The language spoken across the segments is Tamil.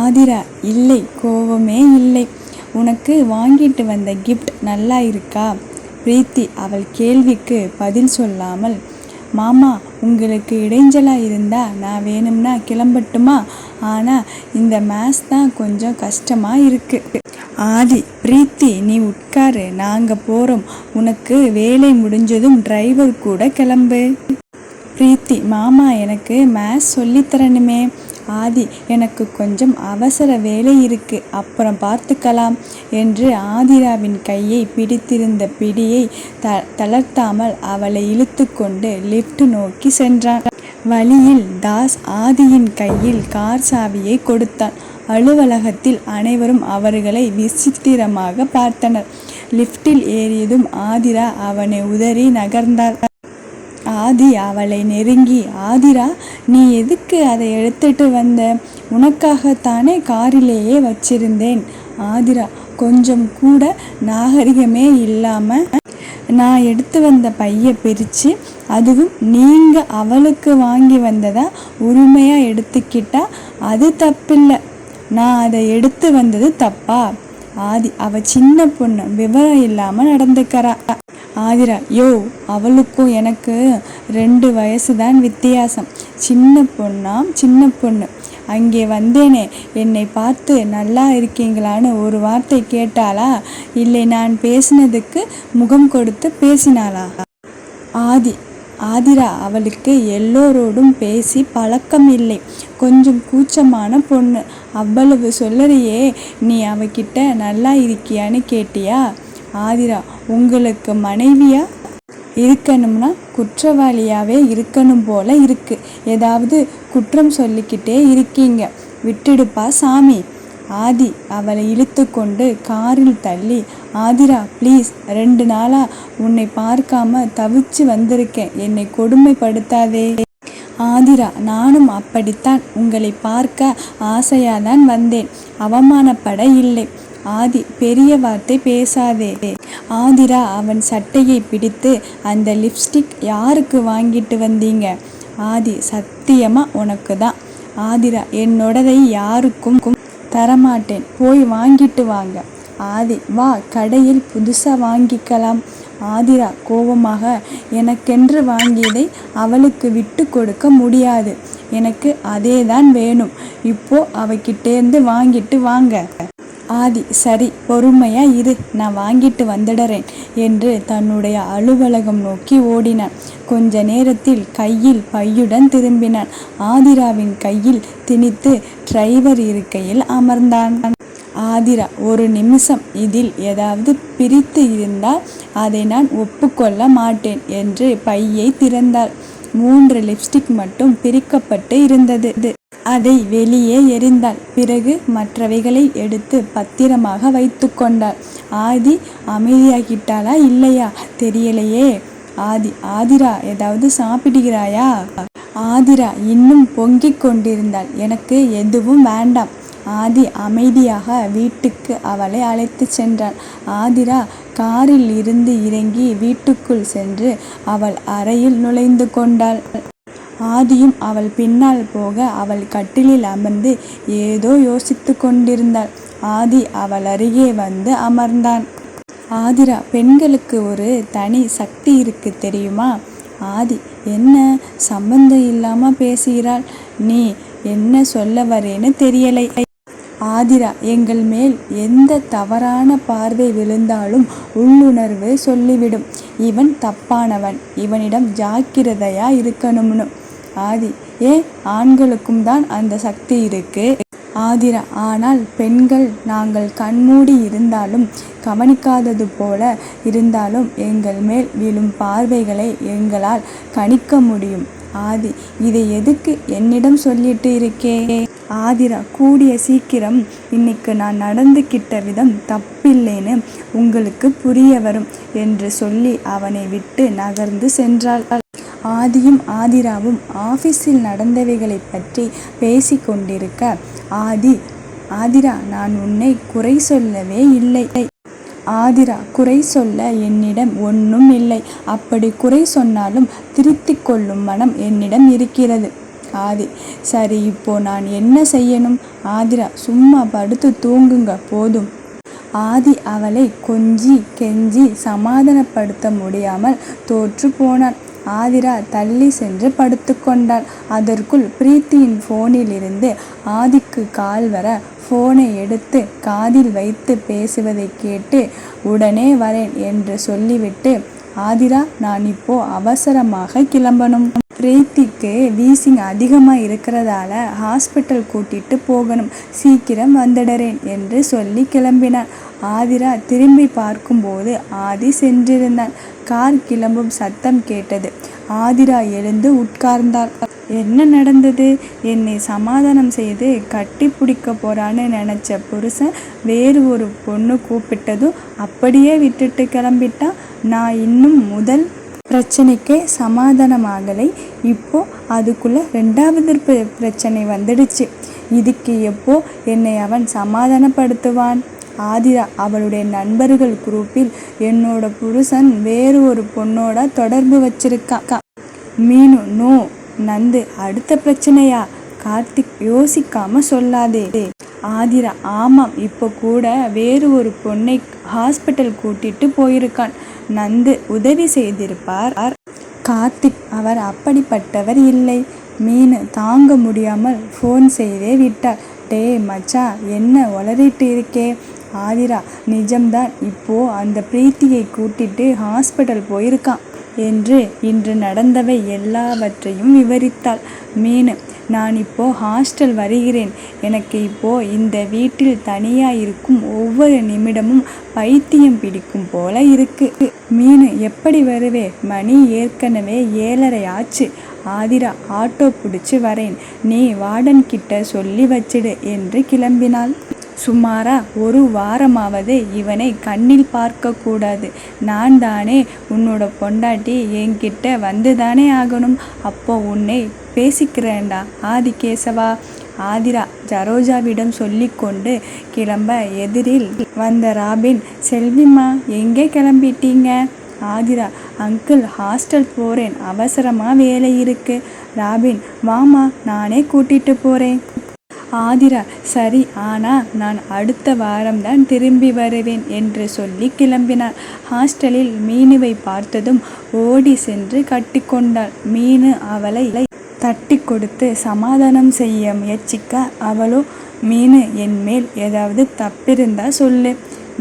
ஆதிரா இல்லை கோவமே இல்லை. உனக்கு வாங்கிட்டு வந்த கிஃப்ட் நல்லா இருக்கா? பிரீத்தி அவள் கேள்விக்கு பதில் சொல்லாமல் மாமா உங்களுக்கு இடைஞ்சலாக இருந்தா நான் வேணும்னா கிளம்பட்டுமா? ஆனால் இந்த மேத்ஸ் தான் கொஞ்சம் கஷ்டமாக இருக்கு. ஆதி பிரீத்தி நீ உட்காரு. நாங்கள் போகிறோம் உனக்கு வேலை முடிஞ்சதும் டிரைவர் கூட கிளம்பு. பிரீத்தி மாமா எனக்கு மேத்ஸ் சொல்லித்தரணுமே ஆதி எனக்கு கொஞ்சம் அவசர வேலை இருக்கு அப்புறம் பார்த்துக்கலாம் என்று ஆதிராவின் கையை பிடித்திருந்த பிடியை த தளர்த்தாமல் அவளை இழுத்து கொண்டு லிஃப்ட் நோக்கி சென்றான். வழியில் தாஸ் ஆதியின் கையில் கார் சாவியை கொடுத்தான். அலுவலகத்தில் அனைவரும் அவர்களை விசித்திரமாக பார்த்தனர். லிஃப்டில் ஏறியதும் ஆதிரா அவனை உதறி நகர்ந்தார் ஆதி அவளை நெருங்கி ஆதிரா நீ எதுக்கு அதை எடுத்துட்டு வந்த? உனக்காகத்தானே காரிலேயே வச்சிருந்தேன். ஆதிரா கொஞ்சம் கூட நாகரிகமே இல்லாமல் நான் எடுத்து வந்த பையை பிரித்து அதுவும் நீங்கள் அவளுக்கு வாங்கி வந்ததா? உரிமையாக எடுத்துக்கிட்டா? அது தப்பில்லை. நான் அதை எடுத்து வந்தது தப்பா? ஆதி அவ சின்ன பொண்ணு விவரம் இல்லாமல் நடந்துக்கிறா. ஆதிரா யோ அவளுக்கும் எனக்கு ரெண்டு வயசு தான் வித்தியாசம். சின்ன பொண்ணாம் சின்ன பொண்ணு. அங்கே வந்தேனே என்னை பார்த்து நல்லா இருக்கீங்களான்னு ஒரு வார்த்தை கேட்டாளா? இல்லை நான் பேசினதுக்கு முகம் கொடுத்து பேசினாளா? ஆதி ஆதிரா அவளுக்கு எல்லோரோடும் பேசி பழக்கம் இல்லை கொஞ்சம் கூச்சமான பொண்ணு. அவ்வளவு சொல்லறியே நீ அவகிட்ட நல்லா இருக்கியான்னு கேட்டியா? ஆதிரா உங்களுக்கு மனைவியா? இருக்கணும்னா குற்றவாளியாகவே இருக்கணும் போல இருக்கு. ஏதாவது குற்றம் சொல்லிக்கிட்டே இருக்கீங்க. விட்டுடுப்பா சாமி. ஆதி அவளை இழுத்து கொண்டு காரில் தள்ளி ஆதிரா ப்ளீஸ் ரெண்டு நாளாக உன்னை பார்க்காம தவிச்சு வந்திருக்கேன். என்னை கொடுமைப்படுத்தாதே. ஆதிரா நானும் அப்படித்தான். உங்களை பார்க்க ஆசையாதான் வந்தேன். அவமானப்பட இல்லை. ஆதி பெரிய வார்த்தை பேசாதே. ஆதிரா அவன் சட்டையை பிடித்து அந்த லிப்ஸ்டிக் யாருக்கு வாங்கிட்டு வந்தீங்க? ஆதி சத்தியமா உனக்கு தான். ஆதிரா என்னோடதை யாருக்கும் தரமாட்டேன். போய் வாங்கிட்டு வாங்க. ஆதி வா கடையில் புதுசாக வாங்கிக்கலாம். ஆதிரா கோபமாக எனக்கென்று வாங்கியதை அவளுக்கு விட்டு கொடுக்க முடியாது. எனக்கு அதே தான் வேணும். இப்போ அவகிட்டேருந்து வாங்கிட்டு வாங்க. ஆதி சரி பொறுமையா இரு நான் வாங்கிட்டு வந்துடுறேன் என்று தன்னுடைய அலுவலகம் நோக்கி ஓடினான். கொஞ்ச நேரத்தில் கையில் பையுடன் திரும்பினான். ஆதிராவின் கையில் திணித்து டிரைவர் இருக்கையில் அமர்ந்தான். ஆதிரா ஒரு நிமிஷம் இதில் ஏதாவது பிரித்து இருந்தால் அதை நான் ஒப்புக்கொள்ள மாட்டேன் என்று பையை திறந்தாள். மூன்று லிப்ஸ்டிக் மட்டும் பிரிக்கப்பட்டு இருந்தது. அதை வெளியே எறிந்தாள். பிறகு மற்றவைகளை எடுத்து பத்திரமாக வைத்து கொண்டாள். ஆதி அமைதியாகிட்டாளா இல்லையா? தெரியலையே. ஆதி ஆதிரா ஏதாவது சாப்பிடுகிறாயா? ஆதிரா இன்னும் பொங்கிக் கொண்டிருந்தாள். எனக்கு எதுவும் வேண்டாம். ஆதி அமைதியாக வீட்டுக்கு அவளை அழைத்து சென்றாள். ஆதிரா காரில் இருந்து இறங்கி வீட்டுக்குள் சென்று அவள் அறையில் நுழைந்து கொண்டாள். ஆதியும் அவள் பின்னால் போக அவள் கட்டிலில் அமர்ந்து ஏதோ யோசித்து கொண்டிருந்தாள். ஆதி அவள் அருகே வந்து அமர்ந்தான். ஆதிரா பெண்களுக்கு ஒரு தனி சக்தி இருக்கு தெரியுமா? ஆதி என்ன சம்பந்தம் இல்லாம பேசுகிறாள். நீ என்ன சொல்ல வரேன்னு தெரியலை. ஆதிரா எங்கள் மேல் எந்த தவறான பார்வை விழுந்தாலும் உள்ளுணர்வு சொல்லிவிடும். இவன் தப்பானவன். இவனிடம் ஜாக்கிரதையா இருக்கணும்னு. ஆதி. ஏன்? ஆண்களுக்கும் தான் அந்த சக்தி இருக்கு. ஆதிரா ஆனால் பெண்கள் நாங்கள் கண்மூடி இருந்தாலும் கவனிக்காதது போல இருந்தாலும் எங்கள் மேல் விழும் பார்வைகளை எங்களால் கணிக்க முடியும். ஆதி இதை எதுக்கு என்னிடம் சொல்லிட்டு இருக்கே? ஆதிரா கூடிய சீக்கிரம் இன்னைக்கு நான் நடந்துக்கிட்ட விதம் தப்பில்லைன்னு உங்களுக்கு புரிய வரும் என்று சொல்லி அவனை விட்டு நகர்ந்து சென்றாள். ஆதியும் ஆதிராவும் ஆஃபீஸில் நடந்தவைகளை பற்றி பேசி கொண்டிருக்க ஆதி ஆதிரா நான் உன்னை குறை சொல்லவே இல்லை. ஆதிரா குறை சொல்ல என்னிடம் ஒன்றும் இல்லை. அப்படி குறை சொன்னாலும் திருத்திக் கொள்ளும் மனம் என்னிடம் இருக்கிறது. ஆதி சரி இப்போ நான் என்ன செய்யணும்? ஆதிரா சும்மா படுத்து தூங்குங்க போதும். ஆதி அவளை கொஞ்சி கெஞ்சி சமாதானப்படுத்த முடியாமல் தோற்று போனான். ஆதிரா தள்ளி சென்று படுத்துக்கொண்டாள் அதற்குள் பிரீத்தியின் ஃபோனிலிருந்து ஆதிக்கு கால் வர ஃபோனை எடுத்து காதில் வைத்து பேசுவதை கேட்டு உடனே வரேன் என்று சொல்லிவிட்டு ஆதிரா நான் இப்போ அவசரமாக கிளம்பணும். பிரீத்திக்கு வீசிங் அதிகமாக இருக்கிறதால ஹாஸ்பிட்டல் கூட்டிட்டு போகணும். சீக்கிரம் வந்துடுறேன் என்று சொல்லி கிளம்பினான். ஆதிரா திரும்பி பார்க்கும்போது ஆதி சென்றிருந்தான். கார் கிளம்பும் சத்தம் கேட்டது. ஆதிரா எழுந்து உட்கார்ந்தாள். என்ன நடந்தது? என்னை சமாதானம் செய்து கட்டி பிடிக்க போறான்னு நினச்ச புருஷன் வேறு ஒரு பொண்ணு கூப்பிட்டதும் அப்படியே விட்டுட்டு கிளம்பிட்டா? நான் இன்னும் முதல் பிரச்சனைக்கே சமாதானமாகலை. இப்போது அதுக்குள்ளே ரெண்டாவது பிர- பிரச்சனை வந்துடுச்சு. இதுக்கு எப்போ என்னை அவன் சமாதானப்படுத்துவான்? ஆதிரா அவளுடைய நண்பர்கள் குரூப்பில் என்னோட புருஷன் வேறு ஒரு பொண்ணோட தொடர்பு வச்சிருக்கா. மீனு நோ நந்து அடுத்த பிரச்சனையா? கார்த்திக் யோசிக்காம சொல்லாதே. ஆதிரா ஆமாம் இப்போ கூட வேறு ஒரு பொண்ணை ஹாஸ்பிட்டல் கூட்டிட்டு போயிருக்கான். நந்து உதவி செய்திருப்பார். கார்த்திக் அவர் அப்படிப்பட்டவர் இல்லை. மீனு தாங்க முடியாமல் ஃபோன் செய்தே விட்டார். டேய் மச்சா என்ன உளறிட்டு இருக்கே? ஆதிரா நிஜம்தான் இப்போ அந்த பிரீத்தியை கூட்டிட்டு ஹாஸ்பிட்டல் போயிருக்கான். என்று இன்று நடந்தவை எல்லாவற்றையும் விவரித்தாள். மீனு நான் இப்போ ஹாஸ்டல் வருகிறேன். எனக்கு இப்போ இந்த வீட்டில் தனியாக இருக்கும் ஒவ்வொரு நிமிடமும் பைத்தியம் பிடிக்கும் போல இருக்கு. மீனு எப்படி வருவே? மணி ஏற்கனவே ஏழரை ஆச்சு. ஆதிரா ஆட்டோ பிடிச்சி வரேன். நீ வார்டன் கிட்ட சொல்லி வச்சிடு என்று கிளம்பினாள். சுமாரா ஒரு வாரமாவது இவனை கண்ணில் பார்க்கக்கூடாது. நான் தானே உன்னோட பொண்டாட்டி என்கிட்ட வந்து தானே ஆகணும். அப்போ உன்னை பேசிக்கிறேன்டா ஆதிகேசவா. ஆதிரா ஜரோஜாவிடம் சொல்லிக்கொண்டு கிளம்ப எதிரில் வந்த ராபின் செல்விம்மா எங்கே கிளம்பிட்டீங்க? ஆதிரா அங்கிள் ஹாஸ்டல் போகிறேன் அவசரமாக வேலை இருக்குது ராபின் வாமா நானே கூட்டிகிட்டு போகிறேன் ஆதிரா சரி ஆனா நான் அடுத்த வாரம்தான் திரும்பி வருவேன் என்று சொல்லி கிளம்பினார் ஹாஸ்டலில் மீனுவை பார்த்ததும் ஓடி சென்று கட்டிக்கொண்டாள். மீனு அவளை தட்டி கொடுத்து சமாதானம் செய்ய முயற்சிக்க அவளோ மீனு என் மேல் ஏதாவது தப்பிருந்தா சொல்லு.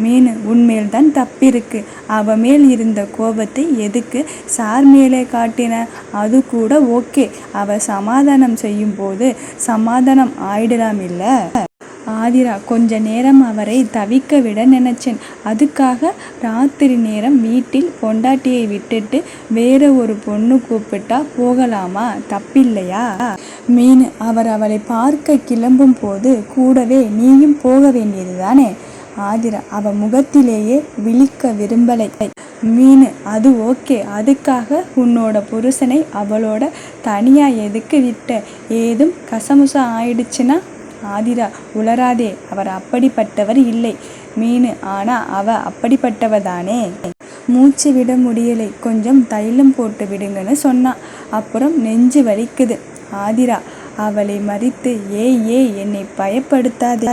மீனு உன்மேல் தான் தப்பிருக்கு. அவ மேல் இருந்த கோபத்தை எதுக்கு சார் மேலே காட்டின? அது கூட ஓகே. அவ சமாதானம் செய்யும் போது சமாதானம் ஆயிடலாம் இல்ல? ஆதிரா கொஞ்ச நேரம் அவரை தவிக்க விட நினைச்சேன். அதுக்காக ராத்திரி நேரம் வீட்டில் பொண்டாட்டியை விட்டுட்டு வேற ஒரு பொண்ணு கூப்பிட்டா போகலாமா? தப்பில்லையா? மீன் அவர் அவளை பார்க்க கிளம்பும் போது கூடவே நீயும் போக வேண்டியதுதானே? ஆதிரா. அவ முகத்திலேயே விழிக்க விரும்பலை. மீனு அது ஓகே. அதுக்காக உன்னோட புருஷனை அவளோட தனியா எதுக்கு விட்ட? ஏதும் கசமுசா ஆயிடுச்சுன்னா? ஆதிரா உளராதே அவர் அப்படிப்பட்டவர் இல்லை. மீனு ஆனா அவ அப்படிப்பட்டவ தானே? மூச்சு விட முடியலை. கொஞ்சம் தைலம் போட்டு விடுங்கன்னு சொன்னான் அப்புறம் நெஞ்சு வலிக்குது. ஆதிரா அவளை மறித்து ஏய் ஏய் என்னை பயப்படுத்தாதே.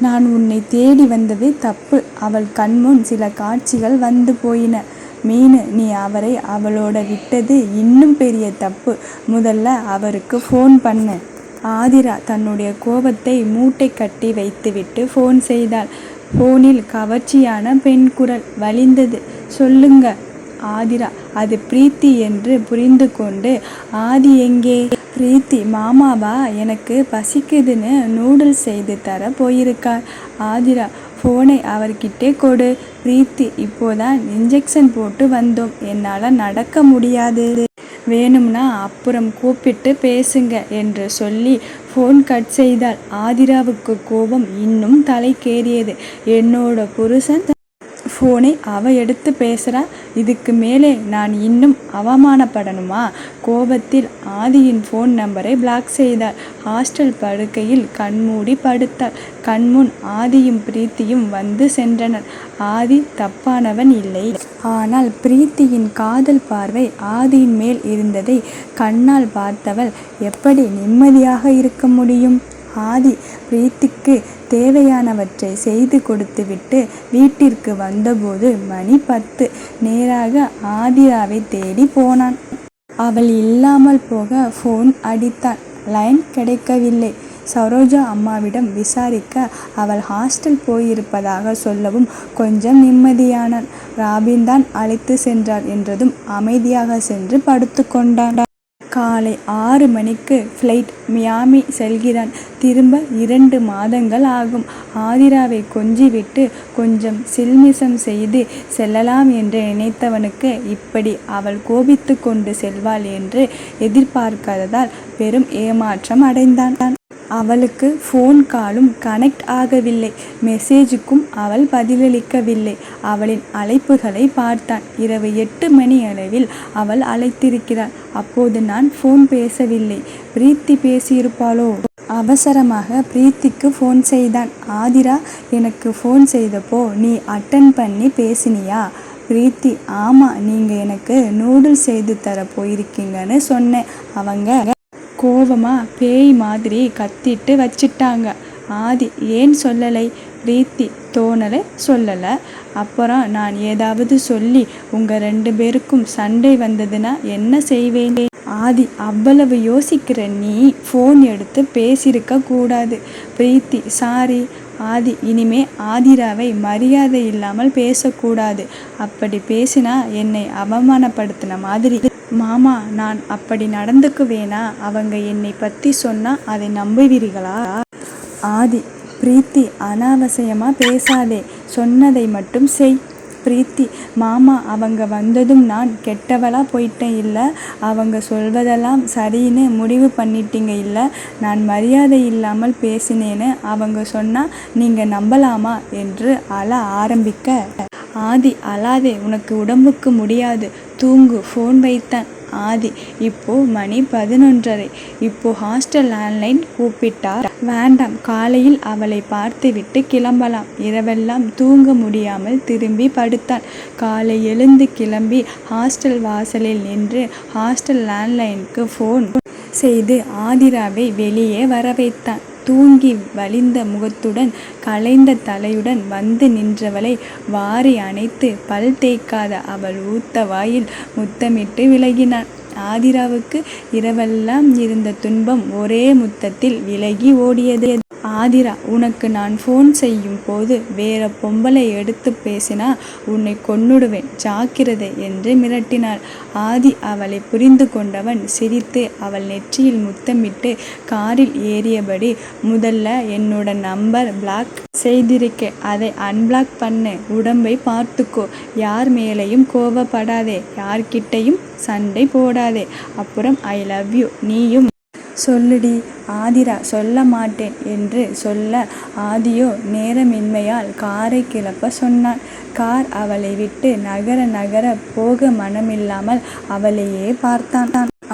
நான் உன்னை தேடி வந்தது தப்பு. அவள் கண்முன் சில காட்சிகள் வந்து போயின. மீனு நீ அவரை அவளோட விட்டது இன்னும் பெரிய தப்பு. முதல்ல அவருக்கு ஃபோன் பண்ணு. ஆதிரா தன்னுடைய கோபத்தை மூட்டை கட்டி வைத்துவிட்டு ஃபோன் செய்தாள். ஃபோனில் கவர்ச்சியான பெண் குரல் வலிந்தது சொல்லுங்க ஆதிரா. அது பிரீத்தி என்று புரிந்து கொண்டு ஆதி எங்கே? பிரீத்தி மாமாவா? எனக்கு பசிக்குதுன்னு நூடுல்ஸ் செய்து தர போயிருக்கார் ஆதிரா ஃபோனை அவர்கிட்டே கொடு. பிரீத்தி இப்போதான் இன்ஜெக்ஷன் போட்டு வந்தோம். என்னால் நடக்க முடியாது. வேணும்னா அப்புறம் கூப்பிட்டு பேசுங்க என்று சொல்லி ஃபோன் கட் செய்தால் ஆதிராவுக்கு கோபம் இன்னும் தலைக்கேறியது. என்னோட புருஷன் ஃபோனை அவ எடுத்து பேசுகிறா இதுக்கு மேலே நான் இன்னும் அவமானப்படணுமா? கோபத்தில் ஆதியின் ஃபோன் நம்பரை பிளாக் செய்தாள். ஹாஸ்டல் படுக்கையில் கண்மூடி படுத்தாள். கண்முன் ஆதியும் பிரீத்தியும் வந்து சென்றனர். ஆதி தப்பானவன் இல்லை. ஆனால் பிரீத்தியின் காதல் பார்வை ஆதியின் மேல் இருந்ததை கண்ணால் பார்த்தவள் எப்படி நிம்மதியாக இருக்க முடியும்? ஆதி பிரீத்திக்கு தேவையானவற்றை செய்து கொடுத்துவிட்டு வீட்டிற்கு வந்தபோது மணி பத்து. நேராக ஆதிராவை தேடி போனான். அவள் இல்லாமல் போக ஃபோன் அடித்தான். லைன் கிடைக்கவில்லை. சரோஜா அம்மாவிடம் விசாரிக்க அவள் ஹாஸ்டல் போயிருப்பதாக சொல்லவும் கொஞ்சம் நிம்மதியானான். ராபின் தான் அழைத்து சென்றார் என்றதும் அமைதியாக சென்று படுத்து கொண்டான் காலை ஆறு மணிக்கு ஃப்ளைட் மியாமி செல்கிறான். திரும்ப இரண்டு மாதங்கள் ஆகும். ஆதிராவை கொஞ்சிவிட்டு கொஞ்சம் சில்மிசம் செய்து செல்லலாம் என்று நினைத்தவனுக்கு இப்படி அவள் கோபித்து கொண்டு செல்வாள் என்று எதிர்பார்க்காததால் பெரும் ஏமாற்றம் அடைந்தான். அவளுக்கு ஃபோன் காலும் கனெக்ட் ஆகவில்லை. மெசேஜுக்கும் அவள் பதிலளிக்கவில்லை. அவளின் அழைப்புகளை பார்த்தான் இரவு எட்டு மணி அளவில் அவள் அழைத்திருக்கிறாள். அப்போது நான் ஃபோன் பேசவில்லை. பிரீத்தி பேசியிருப்பாளோ? அவசரமாக பிரீத்திக்கு ஃபோன் செய்தான். ஆதிரா எனக்கு ஃபோன் செய்தப்போ நீ அட்டன் பண்ணி பேசினியா? பிரீத்தி ஆமாம் நீங்கள் எனக்கு நூடுல்ஸ் செய்து தர போயிருக்கீங்கன்னு சொன்னேன். அவங்க கோபமாக பேய் மாதிரி கத்திட்டு வச்சிட்டாங்க. ஆதி ஏன் சொல்லலை? ரீத்தி தோணலை சொல்லலை. அப்புறம் நான் ஏதாவது சொல்லி உங்கள் ரெண்டு பேருக்கும் சண்டை வந்ததுன்னா என்ன செய்வேன்? ஆதி அவ்வளவு யோசிக்கிற நீ ஃபோன் எடுத்து பேசியிருக்க கூடாது. பிரீத்தி சாரி ஆதி இனிமே ஆதிராவை மரியாதை இல்லாமல் பேசக்கூடாது. அப்படி பேசினா என்னை அவமானப்படுத்தின மாதிரி. மாமா நான் அப்படி நடந்துக்குவேனா? அவங்க என்னை பற்றி சொன்னால் அதை நம்புவீர்களா? ஆதி பிரீத்தி அனாவசியமாக பேசாதே. சொன்னதை மட்டும் செய். பிரீத்தி மாமா அவங்க வந்ததும் நான் கெட்டவளாக போயிட்டேன் இல்லை. அவங்க சொல்வதெல்லாம் சரின்னு முடிவு பண்ணிட்டீங்க இல்லை. நான் மரியாதை இல்லாமல் பேசினேன்னு அவங்க சொன்னால் நீங்கள் நம்பலாமா என்று அழ ஆரம்பிக்க. ஆதி அழாதே. உனக்கு உடம்புக்கு முடியாது. தூங்கு ஃபோன் வைத்தான். ஆதி இப்போ மணி பதினொன்றரை. இப்போ ஹாஸ்டல் லேண்ட்லைன் கூப்பிட்டார். வேண்டாம் காலையில் அவளை பார்த்துவிட்டு கிளம்பலாம். இரவெல்லாம் தூங்க முடியாமல் திரும்பி படுத்தான். காலை எழுந்து கிளம்பி ஹாஸ்டல் வாசலில் நின்று ஹாஸ்டல் லேண்ட்லைனுக்கு ஃபோன் செய்து ஆதிராவை வெளியே வர வைத்தான் தூங்கி வலிந்த முகத்துடன் கலைந்த தலையுடன் வந்து நின்றவளை வாரி அணைத்து பல் தேய்க்காத அவள் ஊத்த வாயில் முத்தமிட்டு விலகினான் ஆதிராவுக்கு இரவெல்லாம் இருந்த துன்பம் ஒரே முத்தத்தில் விலகி ஓடியது. ஆதிரா உனக்கு நான் ஃபோன் செய்யும் போது வேற பொம்பளை எடுத்து பேசினா உன்னை கொன்னுடுவேன் ஜாக்கிரதை என்று மிரட்டினாள். ஆதி அவளை புரிந்து கொண்டவன் சிரித்து அவள் நெற்றியில் முத்தமிட்டு காரில் ஏறியபடி முதல்ல என்னோட நம்பர் பிளாக் செய்திருக்க அதை அன்பிளாக் பண்ணு உடம்பை பார்த்துக்கோ. யார் மேலேயும் கோவப்படாதே யார்கிட்டையும் சண்டை போடாதே. அப்புறம் ஐ லவ் யூ நீயும் சொல்லுடி ஆதிரா சொல்ல மாட்டேன் என்று சொல்ல ஆதியோ நேரமின்மையால் காரை கிளப்ப சொன்னான் கார் அவளை விட்டு நகர நகர போக மனமில்லாமல் அவளையே பார்த்தான்.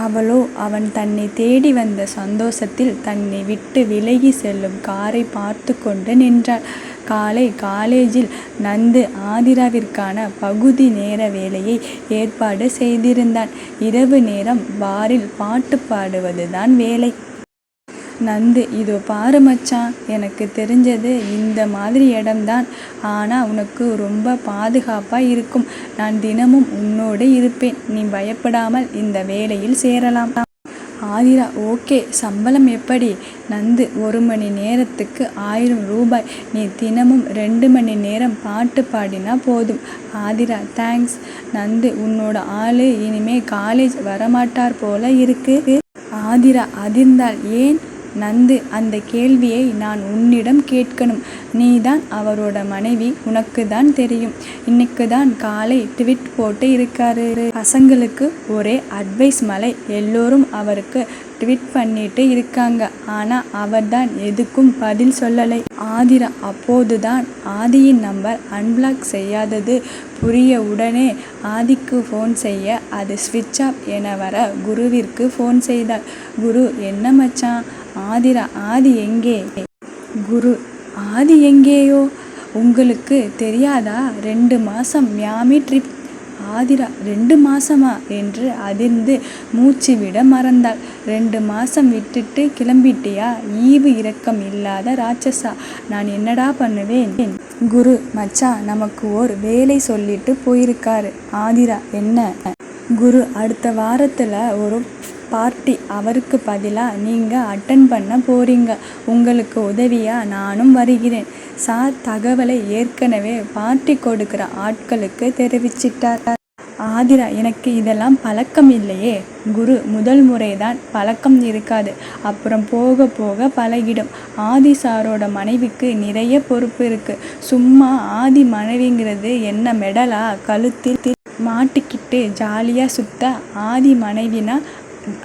அவளோ அவன் தன்னை தேடி வந்த சந்தோஷத்தில் தன்னை விட்டு விலகி செல்லும் காரை பார்த்து கொண்டு நின்றாள். காலை காலேஜில் நந்து ஆதிராவிற்கான பகுதி நேர வேலையை ஏற்பாடு செய்திருந்தான். இரவு நேரம் பாரில் பாட்டு பாடுவதுதான் வேலை. நந்து இதோ பாரு மச்சான் எனக்கு தெரிஞ்சது இந்த மாதிரி இடம்தான். ஆனால் உனக்கு ரொம்ப பாதுகாப்பாக இருக்கும். நான் தினமும் உன்னோடு இருப்பேன். நீ பயப்படாமல் இந்த வேலையில் சேரலாம். ஆதிரா ஓகே. சம்பளம் எப்படி? நந்து ஒரு மணி நேரத்துக்கு ஆயிரம் ரூபாய். நீ தினமும் ரெண்டு மணி நேரம் பாட்டு பாடினா போதும். ஆதிரா தேங்க்ஸ். நந்து உன்னோட ஆள் இனிமே காலேஜ் வரமாட்டார் போல இருக்கு. ஆதிரா அதிர்ந்தால் ஏன்? நந்து அந்த கேள்வியை நான் உன்னிடம் கேட்கணும். நீதான் அவரோட மனைவி உனக்கு தான் தெரியும். இன்னைக்கு தான் காலை ட்விட் போட்டு இருக்காரு. பசங்களுக்கு ஒரே அட்வைஸ் மலை. எல்லோரும் அவருக்கு ட்வீட் பண்ணிட்டு இருக்காங்க. ஆனா அவர்தான் எதுக்கும் பதில் சொல்லலை. ஆதிரா அப்போதுதான் ஆதியின் நம்பர் அன்பிளாக் செய்யாதது புரிய உடனே ஆதிக்கு ஃபோன் செய்ய அது ஸ்விட்ச் ஆஃப் என வர குருவிற்கு ஃபோன் செய்தாள். குரு என்ன மச்சான்? ஆதிரா ஆதி எங்கே? குரு ஆதி எங்கேயோ? உங்களுக்கு தெரியாதா? ரெண்டு மாதம் மியாமி ட்ரிப். ஆதிரா ரெண்டு மாசமா? என்று அதிர்ந்து மூச்சு விட மறந்தாள். ரெண்டு மாசம் விட்டுட்டு கிளம்பிட்டியா? ஈவு இரக்கம் இல்லாத ராட்சசா நான் என்னடா பண்ணுவேன்? குரு மச்சா நமக்கு ஓர் வேலை சொல்லிட்டு போயிருக்காரு. ஆதிரா என்ன? குரு அடுத்த வாரத்துல ஒரு பார்ட்டி. அவருக்கு பதிலாக நீங்கள் அட்டன் பண்ண போறீங்க. உங்களுக்கு உதவியாக நானும் வருகிறேன். சார் தகவலை ஏற்கனவே பார்ட்டி கொடுக்குற ஆட்களுக்கு தெரிவிச்சிட்டார். ஆதிரா எனக்கு இதெல்லாம் பழக்கம் இல்லையே. குரு முதல் முறைதான் பழக்கம் இருக்காது. அப்புறம் போக போக பழகிடும். ஆதி சாரோட மனைவிக்கு நிறைய பொறுப்பு இருக்கு. சும்மா ஆதி மனைவிங்கிறது என்ன மெடலா கழுத்தில் மாட்டிக்கிட்டு ஜாலியாக சுத்த ஆதி மனைவினா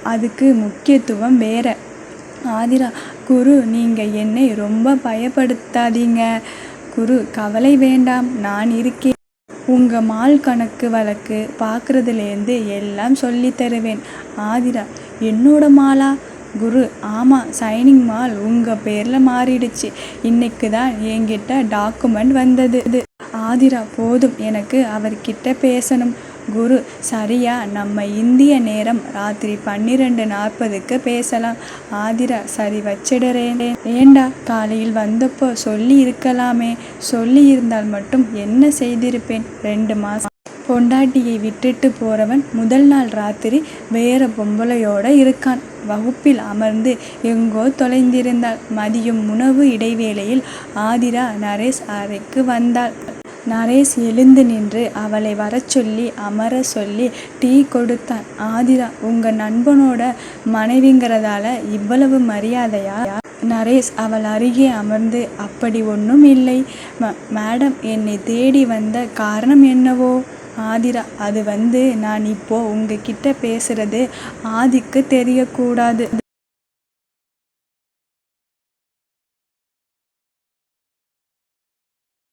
அதுக்கு முக்கியத்துவம் வேற. ஆதிரா குரு நீங்க என்னை ரொம்ப பயப்படுத்தாதீங்க. குரு கவலை வேண்டாம். நான் இருக்கேன். உங்க மால் கணக்கு வழக்கு பார்க்கறதுலேருந்து எல்லாம் சொல்லி தருவேன். ஆதிரா என்னோட மாலா? குரு ஆமாம் சைனிங் மால் உங்க பேர்ல மாறிடுச்சு. இன்னைக்கு தான் என்கிட்ட டாக்குமெண்ட் வந்தது. ஆதிரா போதும். எனக்கு அவர்கிட்ட பேசணும். குரு சரியா? நம்ம இந்திய நேரம் ராத்திரி பன்னிரெண்டு நாற்பதுக்கு பேசலாம். ஆதிரா சரி வச்சிடுறேன். ஏண்டா காலையில் வந்தப்போ சொல்லி இருக்கலாமே. சொல்லி இருந்தால் மட்டும் என்ன செய்திருப்பேன்? ரெண்டு மாசம். பொண்டாட்டியை விட்டுட்டு போறவன் முதல் நாள் ராத்திரி வேற பொம்பளையோட இருக்கான். வகுப்பில் அமர்ந்து எங்கோ தொலைந்திருந்தாள். மதியம் உணவு இடைவேளையில் ஆதிரா நரேஷ் அறைக்கு வந்தாள். நரேஷ் எழுந்து நின்று அவளை வரச்சொல்லி அமர சொல்லி டீ கொடுத்தான் ஆதிரா உங்க நண்பனோட மனைவிங்கிறதால இவ்வளவு மரியாதையா? நரேஷ் அவள் அருகே அமர்ந்து அப்படி ஒன்றும் இல்லை. மேடம் என்னை தேடி வந்த காரணம் என்னவோ? ஆதிரா அது வந்து நான் இப்போ உங்ககிட்ட பேசுறது ஆதிக்கு தெரியக்கூடாது.